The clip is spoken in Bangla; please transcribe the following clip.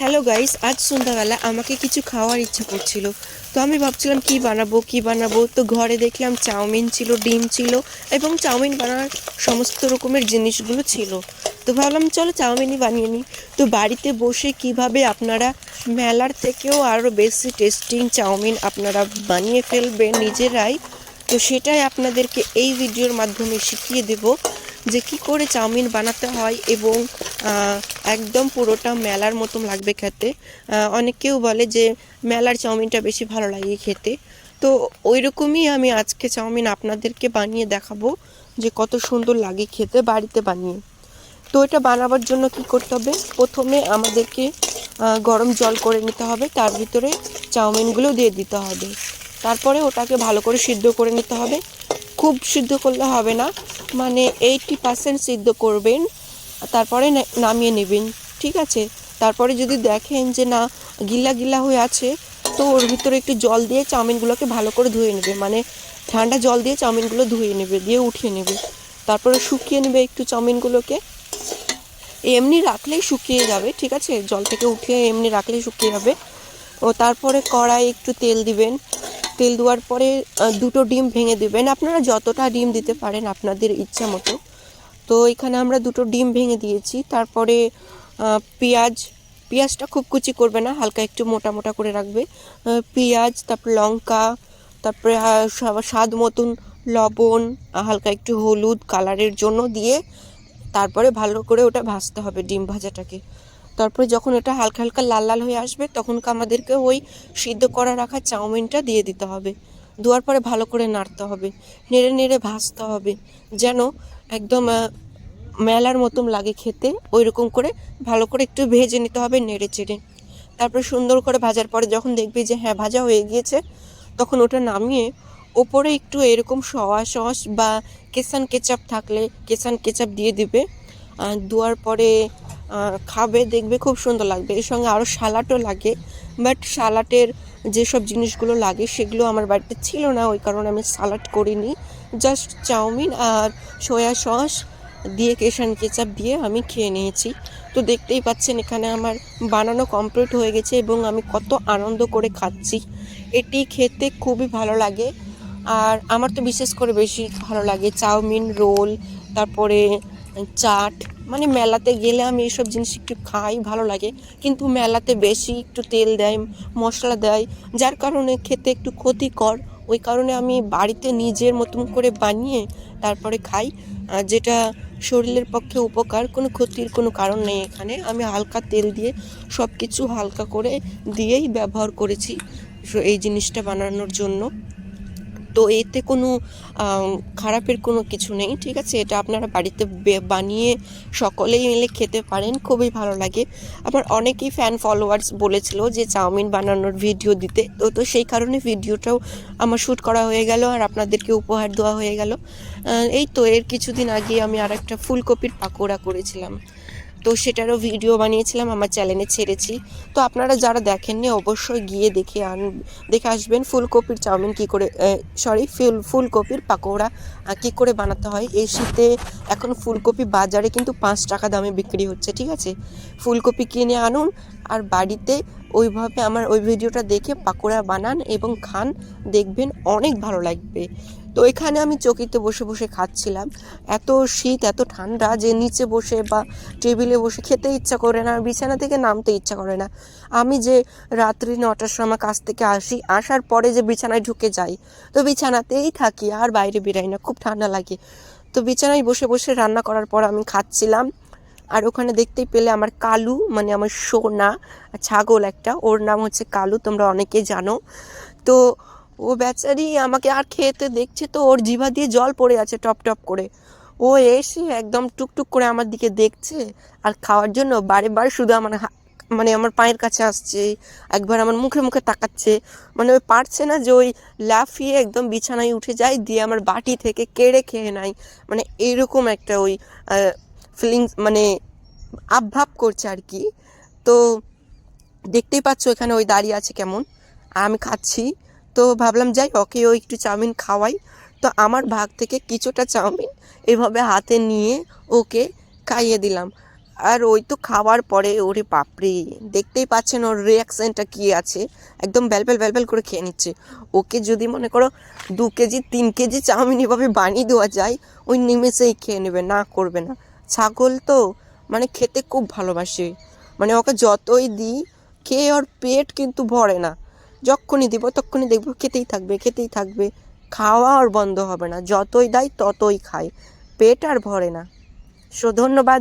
হ্যালো গাইস, আজ সন্ধ্যাবেলা আমাকে কিছু খাওয়ার ইচ্ছা করছিল। তো আমি ভাবছিলাম কি বানাবো কি বানাবো? তো ঘরে দেখলাম চাউমিন ছিল, ডিম ছিল এবং চাউমিন বানানোর সমস্ত রকমের জিনিসগুলো ছিল। তো ভাবলাম চলো চাউমিনই বানিয়ে নিই। তো বাড়িতে বসে কীভাবে আপনারা মেলার থেকেও আরও বেশি টেস্টিং চাউমিন আপনারা বানিয়ে ফেলবেন নিজেরাই, তো সেটাই আপনাদেরকে এই ভিডিওর মাধ্যমে শিখিয়ে দেব যে কি করে চাউমিন বানাতে হয় এবং একদম পুরোটা মেলার মতন লাগবে খেতে। অনেকেও বলে যে মেলার চাউমিনটা বেশি ভালো লাগে খেতে। তো ওই রকমই আমি আজকে চাউমিন আপনাদেরকে বানিয়ে দেখাবো যে কত সুন্দর লাগে খেতে বাড়িতে বানিয়ে। তো এটা বানাবার জন্য কি করতে হবে? প্রথমে আমাদেরকে গরম জল করে নিতে হবে। তার ভিতরে চাউমিনগুলো দিয়ে দিতে হবে। তারপরে ওটাকে ভালো করে সিদ্ধ করে নিতে হবে। খুব সিদ্ধ করলে হবে না। মানে এইটি পার্সেন্ট সিদ্ধ করবেন। তারপরে নামিয়ে নেবেন, ঠিক আছে? তারপরে যদি দেখেন যে না, গিলা গিলা হয়ে আছে, তো ওর ভিতরে একটু জল দিয়ে চাউমিনগুলোকে ভালো করে ধুয়ে নেবে। মানে ঠান্ডা জল দিয়ে চাউমিনগুলো ধুয়ে নেবে, দিয়ে উঠিয়ে নেবে। তারপরে শুকিয়ে নেবে একটু চাউমিনগুলোকে। এমনি রাখলেই শুকিয়ে যাবে, ঠিক আছে? জল থেকে উঠিয়ে এমনি রাখলেই শুকিয়ে যাবে। ও তারপরে কড়াই একটু তেল দিবেন। তেল দেওয়ার পরে দুটো ডিম ভেঙে দেবেন। আপনারা যতটা ডিম দিতে পারেন আপনাদের ইচ্ছা মতো। তো এখানে আমরা দুটো ডিম ভেঙে দিয়েছি। তারপরে পেঁয়াজ, পেঁয়াজটা খুব কুচি করবে না, হালকা একটু মোটা মোটা করে রাখবে। পেঁয়াজ, তারপর লঙ্কা, তারপরে স্বাদ মতন লবণ হালকা একটু হলুদ কালারের জন্য দিয়ে তারপরে ভালো করে ওটা ভাজতে হবে ডিম ভাজাটাকে। তারপরে যখন ওটা হালকা হালকা লাল লাল হয়ে আসবে তখন আমাদেরকে ওই সিদ্ধ করা রাখা চাউমিনটা দিয়ে দিতে হবে। দেওয়ার পরে ভালো করে নাড়তে হবে। নেড়ে নেড়ে ভাজতে হবে। যেন একদম মেলার মতন লাগে খেতে ওই রকম করে ভালো করে একটু ভেজে নিতে হবে নেড়ে চেড়ে। তারপরে সুন্দর করে ভাজার পরে যখন দেখবি যে হ্যাঁ ভাজা হয়ে গিয়েছে, তখন ওটা নামিয়ে ওপরে একটু এরকম সয়া সস বা কেসান কেচাপ থাকলে কেসান কেচাপ দিয়ে দিবে। দেওয়ার পরে খাবে, দেখবে খুব সুন্দর লাগবে। এর সঙ্গে আরও সালাডও লাগে। বাট সালাটের যেসব জিনিসগুলো লাগে সেগুলো আমার বাড়িতে ছিল না, ওই কারণে আমি সালাড করিনি। জাস্ট চাউমিন আর সয়া সস দিয়ে কেশান কেচাপ দিয়ে আমি খেয়ে নিয়েছি। তো দেখতেই পাচ্ছেন এখানে আমার বানানো কমপ্লিট হয়ে গেছে এবং আমি কত আনন্দ করে খাচ্ছি। এটি খেতে খুবই ভালো লাগে আর আমার তো বিশেষ করে বেশি ভালো লাগে। চাউমিন, রোল, তারপরে চাট মানে মেলাতে গেলে আমি এইসব জিনিস একটু খাই, ভালো লাগে। কিন্তু মেলাতে বেশি একটু তেল দেয়, মশলা দেয়, যার কারণে খেতে একটু ক্ষতিকর। ওই কারণে আমি বাড়িতে নিজের মতন করে বানিয়ে তারপরে খাই। যেটা শরীরের পক্ষে উপকার, কোনো ক্ষতির কোনো কারণ নেই এখানে। আমি হালকা তেল দিয়ে সব কিছু হালকা করে দিয়েই ব্যবহার করেছি এই জিনিসটা বানানোর জন্য। তো এতে কোনো খারাপের কোনো কিছু নেই, ঠিক আছে? এটা আপনারা বাড়িতে বানিয়ে সকলেই মিলে খেতে পারেন, খুবই ভালো লাগে। আমার অনেকেই ফ্যান ফলোয়ার্স বলেছিল যে চাউমিন বানানোর ভিডিও দিতে, তো তো সেই কারণে ভিডিওটাও আমার শ্যুট করা হয়ে গেল আর আপনাদেরকে উপহার দেওয়া হয়ে গেল। এই তো, এর কিছুদিন আগে আমি আর একটা ফুলকপির পাকোড়া করেছিলাম। তো সেটারও ভিডিও বানিয়েছিলাম, আমার চ্যানেলে ছেড়েছি। তো আপনারা যারা দেখেননি, অবশ্যই গিয়ে দেখে আন, দেখে আসবেন ফুলকপির চাউমিন কী করে সরি ফুল, ফুলকপির পাকোড়া কী করে বানাতে হয়। এই শীতে এখন ফুলকপি বাজারে কিন্তু পাঁচ টাকা দামে বিক্রি হচ্ছে, ঠিক আছে? ফুলকপি কিনে আনুন, আর বাড়িতে ওইভাবে আমার ওই ভিডিওটা দেখে পাকোড়া বানান এবং খান, দেখবেন অনেক ভালো লাগবে। তো এখানে আমি চকিতে বসে বসে খাচ্ছিলাম। এত শীত, এত ঠান্ডা যে নিচে বসে বা টেবিলে বসে খেতে ইচ্ছা করে না বিছানা থেকে নামতে ইচ্ছা করে না। আমি যে রাত্রি নটার সময় কাজ থেকে আসি, আসার পরে যে বিছানায় ঢুকে যাই, তো বিছানাতেই থাকি, আর বাইরে বেরাই না, খুব ঠান্ডা লাগে। তো বিছানায় বসে বসে রান্না করার পর আমি খাচ্ছিলাম, আর ওখানে দেখতেই পেলে আমার কালু মানে আমার সোনা, ছাগল একটা, ওর নাম হচ্ছে কালু, তোমরা অনেকেই জানো। তো ও বেচারি আমাকে আর খেতে দেখছে তো, ওর জিভা দিয়ে জল পড়ে আছে টপ টপ করে। ও এসে একদম টুকটুক করে আমার দিকে দেখছে আর খাওয়ার জন্য বারে বারে শুধু আমার মানে আমার পায়ের কাছে আসছে, একবার আমার মুখে মুখে তাকাচ্ছে। মানে ওই পারছে না যে ওই লাফিয়ে একদম বিছানায় উঠে যায়, দিয়ে আমার বাটি থেকে কেড়ে খেয়ে নেয়। মানে এরকম একটা ওই ফিলিংস মানে আবভাব করছে আর কি। তো দেখতেই পাচ্ছ এখানে ওই দাঁড়িয়ে আছে কেমন। আর আমি খাচ্ছি। তো ভাবলাম, যাই ওকেও একটু চাউমিন খাওয়াই। তো আমার ভাগ থেকে কিছুটা চাউমিন এভাবে হাতে নিয়ে ওকে খাইয়ে দিলাম। আর ওই তো খাওয়ার পরে, ওরে বাপরে, দেখতেই পাচ্ছেন ওর রিয়াকশনটা কী আছে। একদম ব্যালবেল ব্যালবেল করে খেয়ে নিচ্ছে। ওকে যদি মনে করো দু কেজি, তিন কেজি চাউমিন এভাবে বানিয়ে দেওয়া যায়, ওই নিমেষেই খেয়ে নেবে, না করবে না। ছাগল তো মানে খেতে খুব ভালোবাসে। মানে ওকে যতই দিই, খেয়ে ওর পেট কিন্তু ভরে না। যখনই দিব, তখনই দেখব খেতেই থাকবে খেতেই থাকবে। খাওয়া আর বন্ধ হবে না, যতই দেয় ততই খায় পেট আর ভরে না। সো ধন্যবাদ।